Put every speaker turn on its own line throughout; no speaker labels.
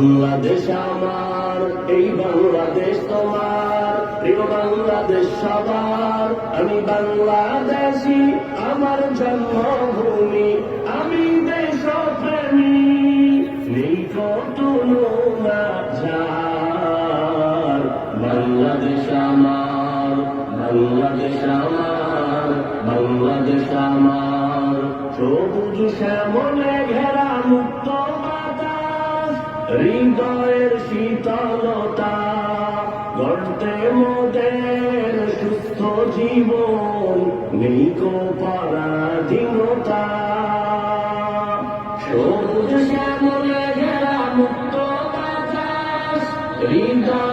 বাংলাদেশ আমার, এই বাংলাদেশ তোমার, প্রিয় বাংলাদেশ সবার। আমি বাংলাদেশি, আমার জন্মভূমি, আমি দেশপ্রেমী। নেই কত বাংলাদেশ আমার বাংলাদেশ আমার বাংলাদেশ আমার। সবুজ শ্যামলে ঘেরা মুক্ত হৃদয়ের শীতলতা গড়তে মোদের সুস্থ জীবন নেই কো পরাধীনতা সবুজ শ্যামলে ঘেরা মুক্ত বাতাস হৃদয়ের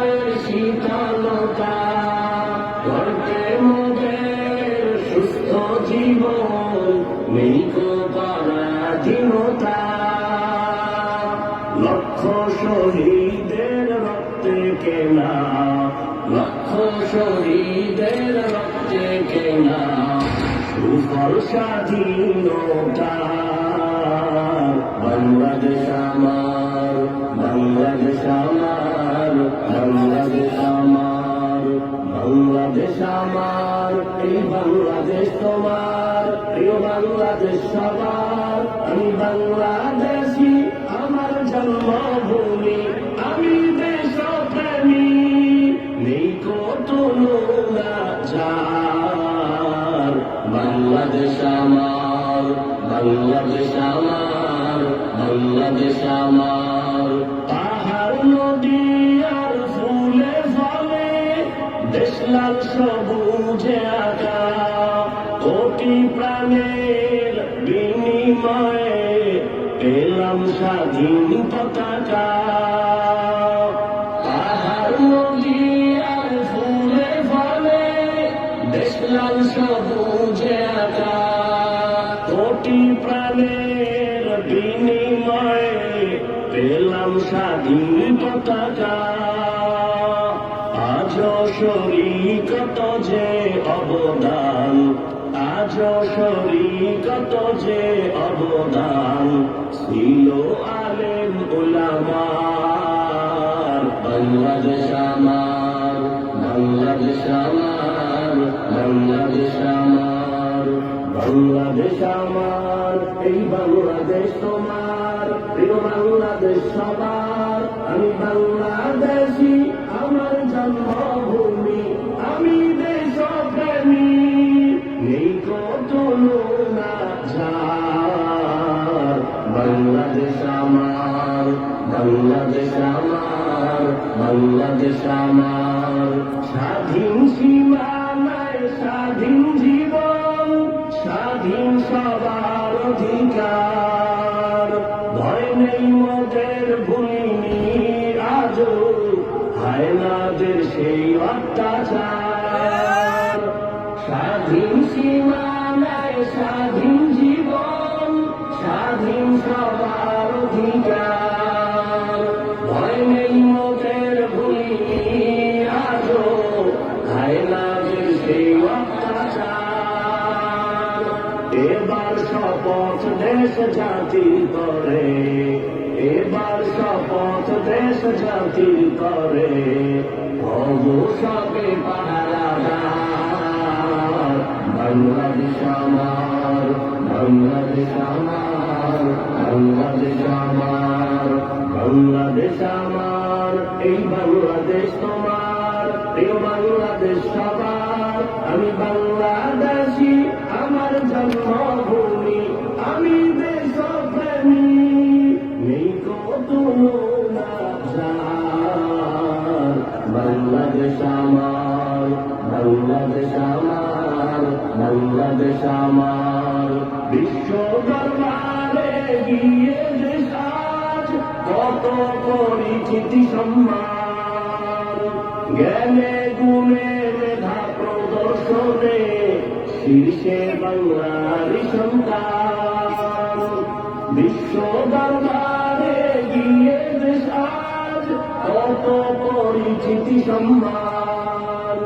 লক্ষ শহীদের রক্তে কেনা সুফল স্বাধীনতা বাংলাদেশ আমার বাংলাদেশ আমার বাংলাদেশ আমার বাংলাদেশ আমার এই বাংলাদেশ তোমার প্রিয় বাংলাদেশ সবার আমি বাংলাদেশি যার বাংলাদেশ আমার বাংলাদেশ আমার বাংলাদেশ আমার। পাহাড়, নদী আর ফুলে ফলে, দেশলাল সবুজে আঁকা, কোটি প্রাণের বিনিময়ে পেলাম স্বাধীন পতাকা। কোটি প্রাণের বিনিময়ে পেলাম স্বাধীন পতাকা। আজ শরীকত যে অবদান, আজ শরীকত যে অবদান ছিল আলেম উলামার। বাংলাদেশ আমার বাংলাদেশ আমার বাংলাদেশ আমার। বাংলাদেশ আমার, এই বাংলাদেশ তোমার, প্রিয় বাংলাদেশ সবার। আমি বাংলাদেশি, আমার জন্মভূমি, আমি দেশপ্রেমী। নেই কত বাংলাদেশ আমার বাংলাদেশ আমার বাংলাদেশ আমার। স্বাধীন সীমানায় স্বাধীন জীবন সবার অধিকার ভয় নেই মোদের ভুলিনি আজও হায়নাদের সেই অত্যাচার। স্বাধীন সীমানায় স্বাধীন জীবন, স্বাধীন সবার এবার শপথ দেশ জাতি করে, এবার শপথ দেশ জাতি করে। সবে পাহারাদার বাংলাদেশ আমার বাংলাদেশ আমার বাংলাদেশ আমার, বাংলাদেশ এই বাংলাদেশ তোমার প্রিয় বাংলাদেশ সবার। আমি বাংলাদেশি জন্মভূমি, আমি দেশপ্রেমী। নেই কত বাংলাদেশ আমার বাংলাদেশ আমার বাংলাদেশ আমার। বিশ্ব সম্মান। জ্ঞানে গুণে মেধা প্রদর্শনে শীর্ষে বাংলার সন্তান বিশ্ব দরবারে গিয়ে দেশ আজ কত পরিচিতি সম্মান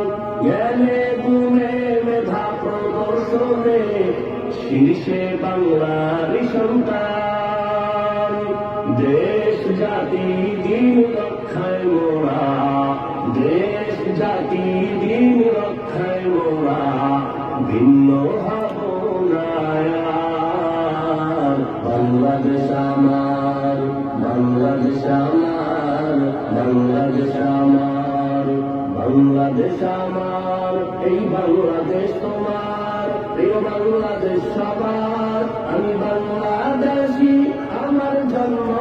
জ্ঞানে গুণে মেধা প্রদর্শনে শীর্ষে বাংলার সন্তান দেশ, জাতি, দিন রক্ষায় মোরা, দেশ, জাতি, দিন রক্ষায় মোরা। ভিন্ন। বাংলাদেশ আমার বাংলাদেশ আমার বাংলাদেশ আমার বাংলাদেশ আমার, এই বাংলাদেশ তোমার প্রিয় বাংলাদেশ সবার আমি বাংলাদেশি, আমার জন্মভূমি